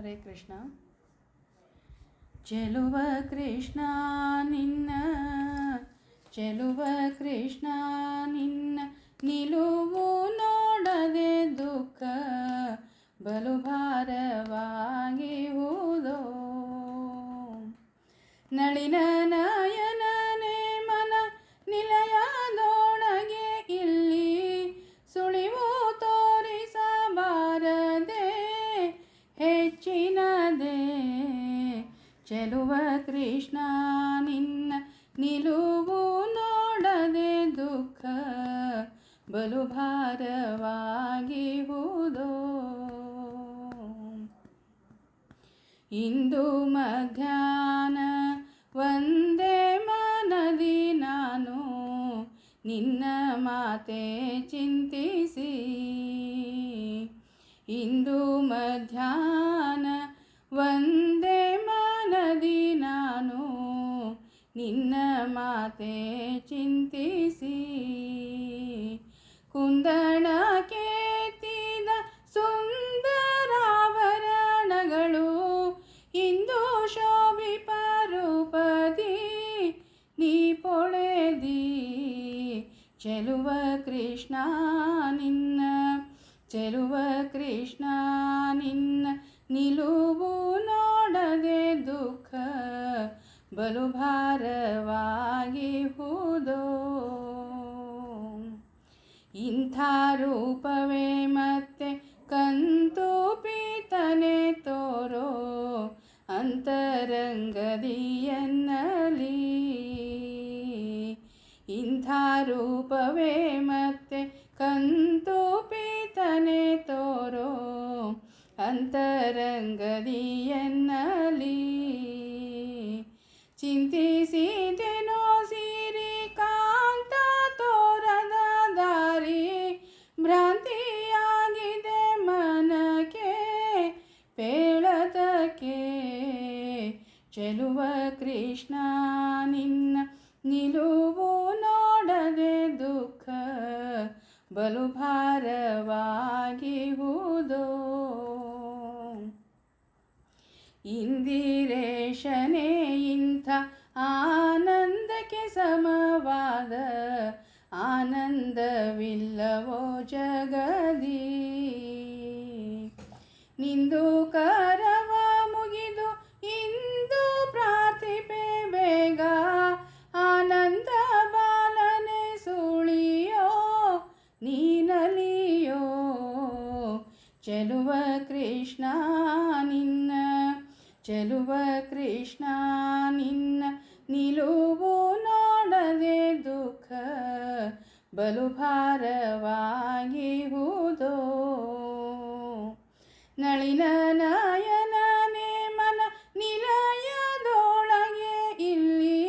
ಹರೇ ಕೃಷ್ಣ ಚೆಲುವ ಕೃಷ್ಣ ನಿನ್ನ ಚೆಲುವ ಕೃಷ್ಣ ನಿನ್ನ ನಿಲುವು ನೋಡದೆ ದುಃಖ ಬಲು ಭಾರವಾಗಿ ಚೆಲುವ ಕೃಷ್ಣ, ನಿನ್ನ ನಿಲುವು ನೋಡದೆ ದುಃಖ, ಬಲು ಭಾರವಾಗಿಹುದೋ ಇಂದು ಮಧ್ಯಾಹ್ನ ಒಂದೇ ಮನದಿ ನಾನು, ನಿನ್ನ ಮಾತೆ ಚಿಂತಿಸಿ. ಇಂದು ಮಧ್ಯಾಹ್ನ ನಿನ್ನ ಮಾತೆ ಚಿಂತಿಸಿ. ಕುಂದಣ ಕೇತಿದ ಸುಂದರಾಭರಣಗಳು ಇಂದು ಶೋಭಿಪ ರೂಪದಿ ನೀ ಪೊಳೆದಿ, ಚೆಲುವ ಕೃಷ್ಣ ನಿನ್ನ, ಚೆಲುವ ಕೃಷ್ಣ ನಿನ್ನ ನಿಲುವು. ಬಲು ಭಾರವಾಗಿ ಇಂಥ ರೂಪವೇ ಮತ್ತೆ ಕಂತು ಪೀತನೆ ತೋರೋ? ಅಂತರಂಗದಿಯನ್ನಲಿ ಇಂಥ ರೂಪವೇ ಮತ್ತೆ ಕಂತು ಪೀತನೆ ತೋರೋ? ಅಂತರಂಗದಿಯನ್ನಲಿ ಚಿಂತಿಸಿದೆನೋ ಸಿರಿ ಕಾಂತ ತೋರದ ದಾರಿ ಭ್ರಾಂತಿಯಾಗಿದೆ ಮನಕ್ಕೆ ಪೇಳದಕ್ಕೆ ಚೆಲುವ ಕೃಷ್ಣ, ನಿನ್ನ ನಿಲುವು ನೋಡದೆ ದುಃಖ ಬಲು ಭಾರವಾಗಿ ಹೂದೋ. ಇಂದಿರೇಶನೇ ಆನಂದವಿಲ್ಲವೋ ಜಗದಿ. ನಿಂದು ಕರವ ಮುಗಿದು ಇಂದು ಪ್ರಾತಿಪೆ ಬೇಗ. ಆನಂದ ಬಾಲನೆ ಸುಳಿಯೋ ನೀನಲಿಯೋ ಚೆಲುವ ಕೃಷ್ಣ ನಿನ್ನ, ಚೆಲುವ ಕೃಷ್ಣ ನಿನ್ನ ನಿಲುವು ನೋಡದೆ ದುಃಖ ಬಲು ಭಾರವಾಗಿ ನಳಿನ ನಯನನೇ ಮನ ನಿಲಯದೊಳಗೆ ಇಲ್ಲಿ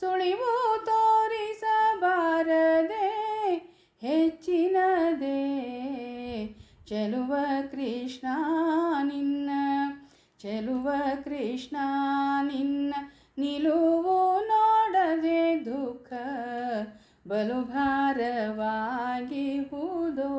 ಸುಳಿವು ತೋರಿಸಬಾರದೆ, ಹೆಚ್ಚಿನದೇ ಚೆಲುವ ಕೃಷ್ಣ ನಿನ್ನ, ಚೆಲುವ ಕೃಷ್ಣ ನಿನ್ನ. ನಿಲುವು ನೋಡದೆ ದುಃಖ ಬಲು ಭಾರವಾಗಿ ಹೂದೋ